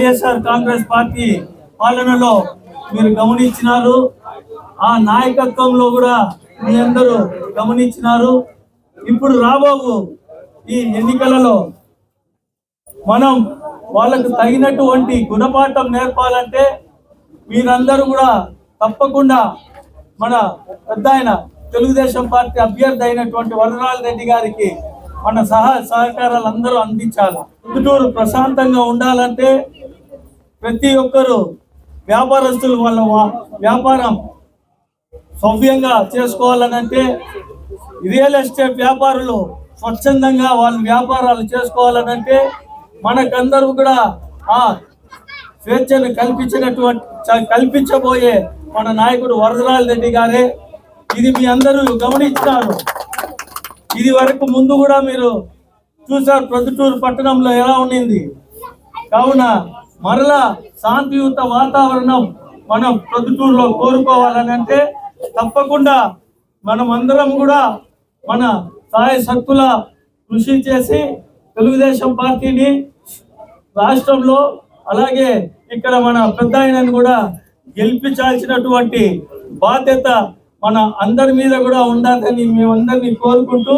YSR Congress party పాలనలో మీరు గమనించినారు. ఆ నాయకత్వంలో కూడా మీ అందరూ గమనించినారు. ఇప్పుడు రాబోవు ఈ ఎన్నికలలో మనం వాళ్ళకు తగినటువంటి గుణపాఠం నేర్పాలంటే మీరందరూ కూడా తప్పకుండా మన పెద్ద ఆయన తెలుగుదేశం పార్టీ అభ్యర్థి అయినటువంటి వరదరాజ రెడ్డి గారికి మన సహా సహకారాలు అందరూ అందించాలి. పుత్తూరు ప్రశాంతంగా ఉండాలంటే ప్రతి ఒక్కరూ వ్యాపారస్తులు వాళ్ళ వ్యాపారం సవ్యంగా చేసుకోవాలనంటే రియల్ ఎస్టేట్ వ్యాపారులు స్వచ్ఛందంగా వాళ్ళ వ్యాపారాలు చేసుకోవాలనంటే మనకందరూ కూడా ఆ స్వేచ్ఛను కల్పించినటువంటి చ- కల్పించబోయే మన నాయకుడు వరదరాజ రెడ్డి గారే. ఇది మీ అందరూ గమనిస్తారు ఇది వరకు ముందు కూడా మీరు చూసారు ప్రొద్దుటూరు పట్టణంలో ఎలా ఉండింది. కావున మరలా శాంతియుత వాతావరణం మనం ప్రొద్దుటూరులో కోరుకోవాలని అంటే తప్పకుండా మనం అందరం కూడా మన సాయ శక్తుల కృషి చేసి తెలుగుదేశం పార్టీని రాష్ట్రంలో అలాగే ఇక్కడ మన పెద్ద ఆయనను కూడా గెలిపించాల్సినటువంటి బాధ్యత మన అందరి మీద కూడా ఉండాలని మేమందరినీ కోరుకుంటూ